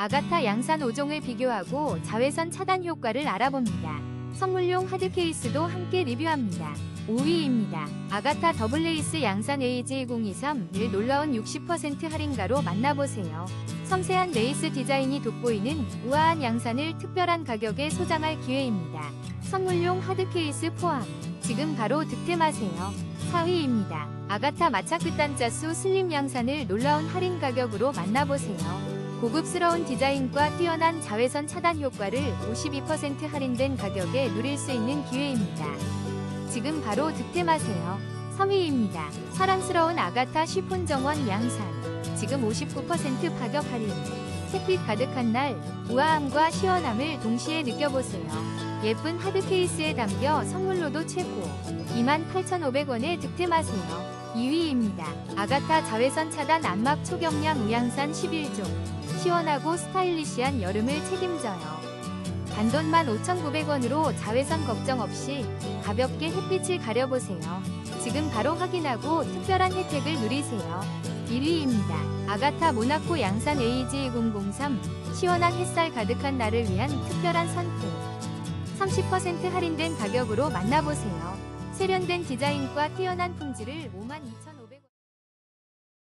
아가타 양산 5종을 비교하고 자외선 차단 효과를 알아봅니다. 선물용 하드 케이스도 함께 리뷰합니다. 5위입니다. 아가타 더블레이스 양산 AG023을 놀라운 60% 할인가로 만나보세요. 섬세한 레이스 디자인이 돋보이는 우아한 양산을 특별한 가격에 소장할 기회입니다. 선물용 하드 케이스 포함. 지금 바로 득템하세요. 4위입니다. 아가타 마차 끝단자수 슬림 양산을 놀라운 할인 가격으로 만나보세요. 고급스러운 디자인과 뛰어난 자외선 차단 효과를 52% 할인된 가격에 누릴 수 있는 기회입니다. 지금 바로 득템하세요. 3위입니다. 사랑스러운 아가타 쉬폰 정원 양산. 지금 59% 파격 할인. 햇빛 가득한 날, 우아함과 시원함을 동시에 느껴보세요. 예쁜 하드 케이스에 담겨 선물로도 최고. 28,500원에 득템하세요. 2위입니다. 아가타 자외선 차단 안막 초경량 우양산 11종. 시원하고 스타일리시한 여름을 책임져요. 단돈만 5,900원으로 자외선 걱정 없이 가볍게 햇빛을 가려보세요. 지금 바로 확인하고 특별한 혜택을 누리세요. 1위입니다. 아가타 모나코 양산 AG003 시원한 햇살 가득한 날을 위한 특별한 선택. 30% 할인된 가격으로 만나보세요. 세련된 디자인과 뛰어난 품질을 52,000원.